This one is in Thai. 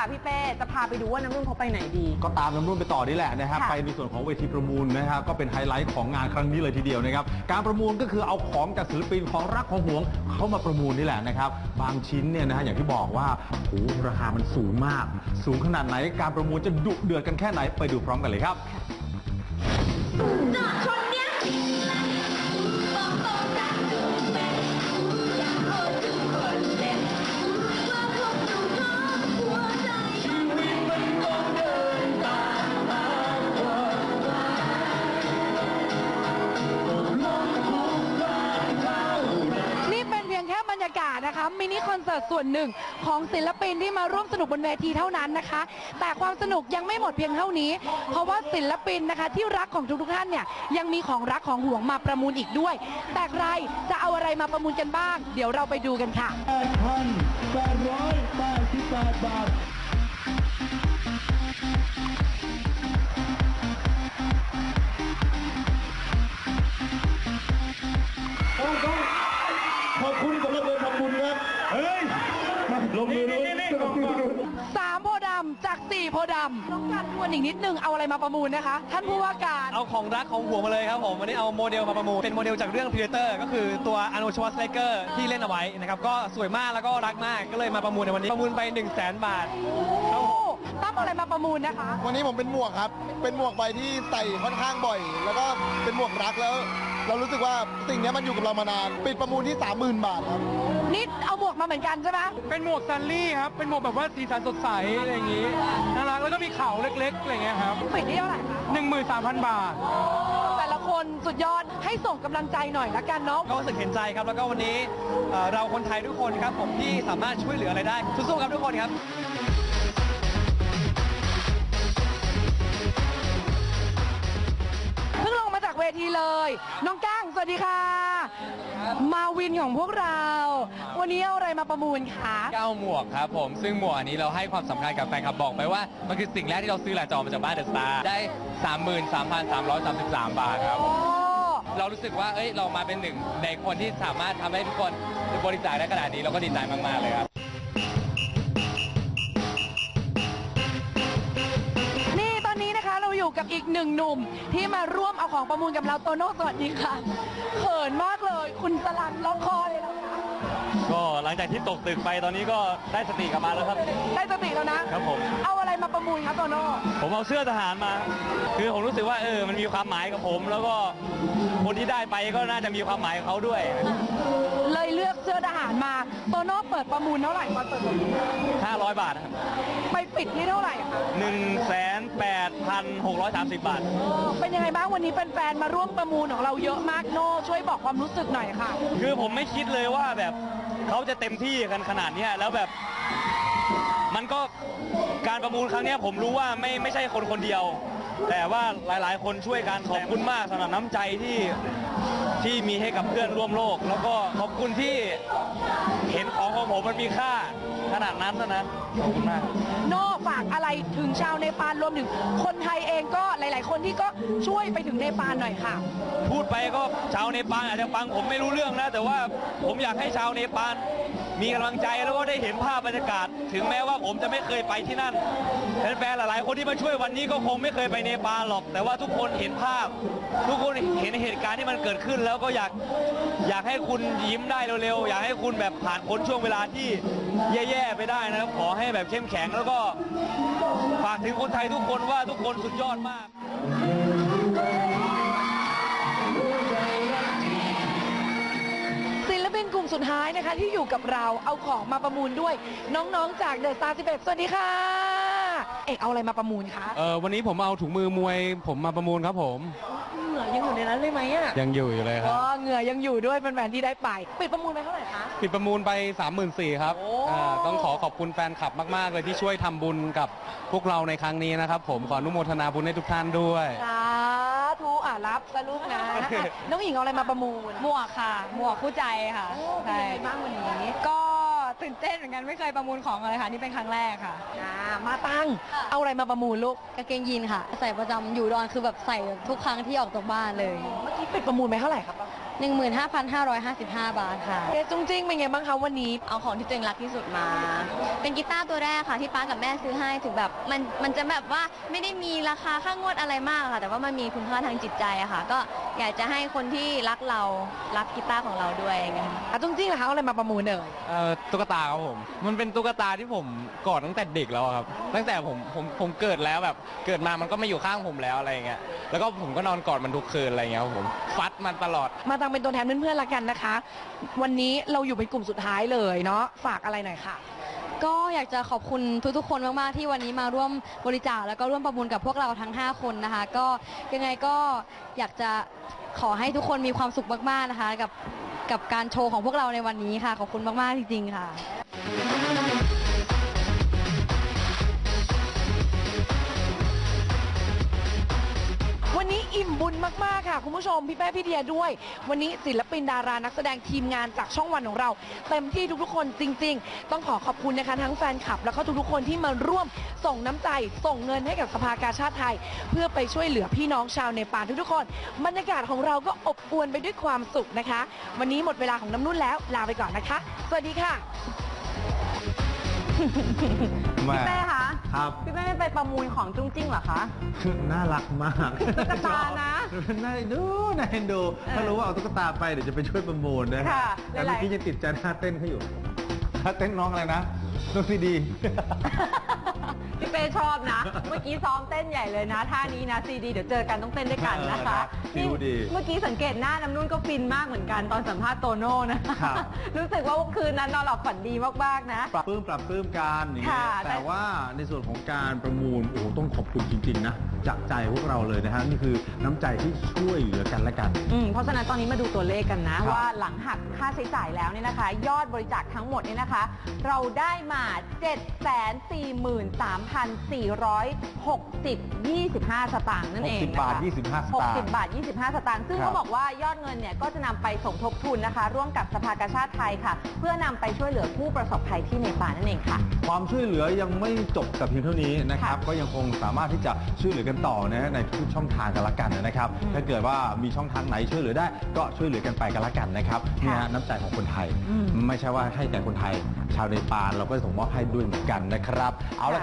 ค่ะพี่เป้จะพาไปดูว่าน้ำนุ่นเขาไปไหนดี ก็ตามน้ำนุ่นไปต่อนี่แหละนะครับ ค่ะไปในส่วนของเวทีประมูลนะครับก็เป็นไฮไลท์ของงานครั้งนี้เลยทีเดียวนะครับ การประมูลก็คือเอาของจากศิลปินของรักของหวงเข้ามาประมูลนี่แหละนะครับ บางชิ้นเนี่ยนะฮะอย่างที่บอกว่าโอ้โหราคามันสูงมาก สูงขนาดไหนการประมูลจะดุเดือดกันแค่ไหนไปดูพร้อมกันเลยครับ มินิคอนเสิร์ตส่วนหนึ่ง ของศิลปินที่มาร่วมสนุกบนเวทีเท่านั้นนะคะ แต่ความสนุกยังไม่หมดเพียงเท่านี้ เพราะว่าศิลปินนะคะที่รักของทุกๆท่านเนี่ยยังมีของรักของห่วงมาประมูลอีกด้วย แต่ใครจะเอาอะไรมาประมูลกันบ้าง เดี๋ยวเราไปดูกันค่ะ 8,888 บาท ลงมือด้วยสามโพธิ์ดำจากสี่โพธิ์ดำต้องการทวนอีกนิดนึงเอาอะไรมาประมูลนะคะ ท่านผู้ว่าการเอาของรักของห่วงมาเลยครับผมวันนี้เอาโมเดลมาประมูลเป็นโมเดลจากเรื่อง Predator ก็คือตัวอาร์โนชวัสไ e เกอร์ที่เล่นเอาไว้นะครับก็สวยมากแล้วก็รักมากก็เลยมาประมูลในวันนี้ประมูลไป1 0 0 0 0แบาทโอ้ตั้มเอาอะไรมาประมูลนะคะ วันนี้ผมเป็นหมวกครับ เป็นหมวกใบที่ใส่ค่อนข้างบ่อย แล้วก็เป็นหมวกรักแล้ว เรารู้สึกว่าสิ่งนี้มันอยู่กับเรามานาน ปิดประมูลที่ 30,000 บาทครับนิดเอาหมวกมาเหมือนกันใช่ไหมเป็นหมวกซันลี่ครับ เป็นหมวกแบบว่าสีสันสดใสอะไรอย่างนี้น่ารักแล้วก็มีเขาเล็กๆอะไรอย่างเงี้ยครับปิดที่เท่าไหร่คะ13,000 บาท แต่ละคนสุดยอดให้ส่งกำลังใจหน่อยละกันเนาะ ก็รู้สึกเห็นใจครับ แล้วก็วันนี้เอ่อเราคนไทยทุกคนครับผมที่สามารถช่วยเหลืออะไรได้สู้ๆครับทุกคนครับ ทีเลย น้องก้างสวัสดีค่ะ มาวินของพวกเรา วันนี้เอาอะไรมาประมูลคะเก้าหมวกครับผมซึ่งหมวกอันนี้เราให้ความสำคัญกับแฟนคลับบอกไปว่า มันคือสิ่งแรกที่เราซื้อหลังจากออกมาจากบ้านเดอะสตาร์ได้ 33,333 บาทครับ โอ้เรารู้สึกว่าเอ้ยเรามาเป็นหนึ่งในคนที่สามารถทำให้ทุกคนบริจาคได้ขนาดนี้เราก็ดีใจมากๆเลยครับ อยู่กับอีกหนึ่งหนุ่ม ที่มาร่วมเอาของประมูลกับเราโตโน่สวัสดีค่ะเขินมากเลย คุณสลันล็อกคอเลยนะคะก็หลังจากที่ตกตึกไปตอนนี้ก็ได้สติกลับมาแล้วครับ ได้สติแล้วนะครับผม เอาอะไรมาประมูลครับโตโน่ผมเอาเสื้อทหารมา คือผมรู้สึกว่าเออมันมีความหมายกับผม แล้วก็คนที่ได้ไปก็น่าจะมีความหมายกับเขาด้วย เลยเลือกเสื้อทหารมาโตโน่เปิดประมูลเท่าไหร่ตอนเปิดประมูล500 บาทนะครับไปปิดที่เท่าไหร่คะ 1,8,630 บาทเป็นยังไงบ้างวันนี้เป็นแฟนๆมาร่วมประมูลของเราเยอะมากโน่ช่วยบอกความรู้สึกหน่อยค่ะ คือผมไม่คิดเลยว่าแบบเขาจะเต็มที่กันขนาดเนี้ยแล้วแบบ มันก็การประมูลครั้งเนี้ยผมรู้ว่าไม่ไม่ใช่คนคนเดียว แต่ว่าหลายๆ คนช่วยกันขอบคุณมากสำหรับน้ำใจที่ที่มีให้กับเพื่อนร่วมโลก แล้วก็ขอบคุณที่เห็น ของของผมมันมีค่า ขนาดนั้นนะนะขอบคุณมาก โน่ฝากอะไรถึงชาวเนปาลรวมถึงคนไทยเองก็หลาย ๆ คนที่ก็ช่วยไปถึงเนปาลหน่อยค่ะ พูดไปก็ชาวเนปาลอาจจะฟังผมไม่รู้เรื่องนะ แต่ว่าผมอยากให้ชาวเนปาล มีกำลังใจแล้วก็ได้เห็นภาพบรรยากาศ ถึงแม้ว่าผมจะไม่เคยไปที่นั่นแฟนๆหลายๆคนที่มาช่วยวันนี้ก็คงไม่เคยไปเนปาลหรอก แต่ว่าทุกคนเห็นภาพ ทุกคนเห็นเหตุการณ์ที่มันเกิดขึ้น แล้วก็อยากอยากให้คุณยิ้มได้เร็วๆอยากให้คุณแบบผ่านพ้นช่วงเวลาที่แย่ๆไปได้นะครับขอให้แบบเข้มแข็งแล้วก็ฝากถึงคนไทยทุกคนว่าทุกคนสุดยอดมาก กลุ่มสุดท้ายนะคะ ที่อยู่กับเราเอาของมาประมูลด้วย น้องๆ จากเดอะ t ตาร์11สวัสดีค่ะ เอกเอาอะไรมาประมูลคะเออวันนี้ผมเอาถุงมือมวย ผมมาประมูลครับผม เหงื่อยังอยู่ในนั้นเลยไหมอะยังอยู่อยู่เลยครับอ๋อเหงื่อยังอยู่ด้วยเป็นแฟนๆที่ได้ไป ปิดประมูลไปเท่าไหร่คะ ปิดประมูลไป 34,000ครับโอ้ อ่าต้องขอขอบคุณแฟนคลับมาก ๆ เลยที่ช่วยทำบุญกับพวกเราในครั้งนี้นะครับผมขออนุโมทนาบุญให้ทุกท่านด้วย สาธุ อะรับสลูกนะอะน้องหญิงเอาอะไรมาประมูลหมวกค่ะ หมวกคู่ใจค่ะเป็นยังไงบ้างวันนี้ก็ตื่นเต้นเหมือนกันไม่เคยประมูลของเลยค่ะ นี่เป็นครั้งแรกค่ะ อ่ามาตั้งเอาอะไรมาประมูลลูกกางเกงยีนค่ะ ใส่ประจำอยู่ดอนคือแบบใส่ทุกครั้งที่ออกจากบ้านเลย เมื่อกี้ปิดประมูลไปเท่าไหร่ครับ 15,555 บาทค่ะ เกจุงจิ้งเป็นไงบ้างคะวันนี้ เอาของที่ตัวเองรักที่สุดมา เป็นกีตาร์ตัวแรกค่ะที่ป้ากับแม่ซื้อให้ถึงแบบมันมันจะแบบว่าไม่ได้มีราคาค่างวดอะไรมากค่ะ แต่ว่ามันมีคุณค่าทางจิตใจอะค่ะ ก็อยากจะให้คนที่รักเรารักกีตาร์ของเราด้วยอย่างเงี้ยค่ะอะจุงจิ้งล่ะคะเอาอะไรมาประมูลเอ่ยเอ่อตุ๊กตาครับผม มันเป็นตุ๊กตาที่ผมกอดตั้งแต่เด็กแล้วอะครับ ตั้งแต่ผมผมผมเกิดแล้วแบบเกิดมามันก็มาอยู่ข้างผมแล้วอะไรอย่างเงี้ย แล้วก็ผมก็นอนกอดมันทุกคืนอะไรอย่างเงี้ยครับผม ฟัดมันตลอด มาตังเป็นตัวแทนเพื่อนๆละกันนะคะ วันนี้เราอยู่เป็นกลุ่มสุดท้ายเลยเนาะฝากอะไรหน่อยค่ะ ก็อยากจะขอบคุณทุกๆคนมากๆที่วันนี้มาร่วมบริจาคแล้วก็ร่วมประมูลกับพวกเราทั้ง 5 คนนะคะ ก็ยังไงก็อยากจะขอให้ทุกคนมีความสุขมากๆนะคะ กับกับการโชว์ของพวกเราในวันนี้ค่ะ ขอบคุณมากๆจริงๆค่ะ นนี้อิ่มบุญมาก ๆ ค่ะ คุณผู้ชม พี่แป้พี่เดียด้วย วันนี้ศิลปินดารานักแสดงทีมงานจากช่องวันของเรา เต็มที่ทุก ๆ คนจริง ๆ ต้องขอขอบคุณนะคะทั้งแฟนคลับ แล้วก็ทุก ๆ คนที่มาร่วมส่งน้ำใจ ส่งเงินให้กับสภากาชาติไทย เพื่อไปช่วยเหลือพี่น้องชาวเนปาลทุกๆคน บรรยากาศของเราก็อบอวลไปด้วยความสุขนะคะ วันนี้หมดเวลาของน้ำนุ่นแล้วลาไปก่อนนะคะ สวัสดีค่ะ พี่เป้คะ ครับ พี่เป้ไม่ไปประมูลของจุ้งจิ้งเหรอคะ น่ารักมากตุ๊กตานะน่าดูน่าเอ็นดู ถ้ารู้ว่าเอาตุ๊กตาไปเดี๋ยวจะไปช่วยประมูลนะค่ะแต่หลายๆเมื่อกี้ยังติดใจท่าเต้นเขาอยู่ท่าเต้นน้องอะไรนะน้องซีดีพี่ เป้ชอบนะ เมื่อกี้ซ้อมเต้นใหญ่เลยนะท่านี้นะซีดีเดี๋ยวเจอกันต้องเต้นด้วยกันนะคะเออนะฟิลดีเมื่อกี้สังเกตหน้าน้ำนุ่นก็ฟินมากเหมือนกันตอนสัมภาษณ์โตโน่นะครับ รู้สึกว่าคืนนั้นนอนหลับฝันดีมากๆนะ ปรับปลื้มปรับปลื้มกันอย่างเงี้ยค่ะแต่ว่าในส่วนของการประมูลโอ้โหต้องขอบคุณจริง ๆ นะ จากใจพวกเราเลยนะฮะนี่คือน้ำใจที่ช่วยเหลือกันและกัน อืมเพราะฉะนั้นตอนนี้มาดูตัวเลขกันนะ ครับว่าหลังหักค่าใช้จ่ายแล้วเนี่ยนะคะ ยอดบริจาคทั้งหมดเนี่ยนะคะ เราได้มา 743,460 25 สตางค์นั่นเอง60นะบาทคะ25สตางค์ 60 บาท 25 สตางค์ซึ่งครับ เขาบอกว่ายอดเงินเนี่ยก็จะนำไปสมทบทุนนะคะ ร่วมกับสภากาชาติไทยค่ะ เพื่อนำไปช่วยเหลือผู้ประสบภัยที่เนปาลนั่นเองค่ะ ความช่วยเหลือยังไม่จบแต่เพียงเท่านี้นะครับค่ะก็ยังคงสามารถที่จะช่วยเหลือกันต่อนะในทุกช่องทางกันละกันนะครับอืมถ้าเกิดว่ามีช่องทางไหนช่วยเหลือได้ ก็ช่วยเหลือกันไปกันละกันนะครับเนี่ยฮะน้ำใจของคนไทย อืม ไม่ใช่ว่าให้แต่คนไทย ชาวเนปาลเราก็ส่งมอบให้ด้วยเหมือนกันนะครับ เอาละ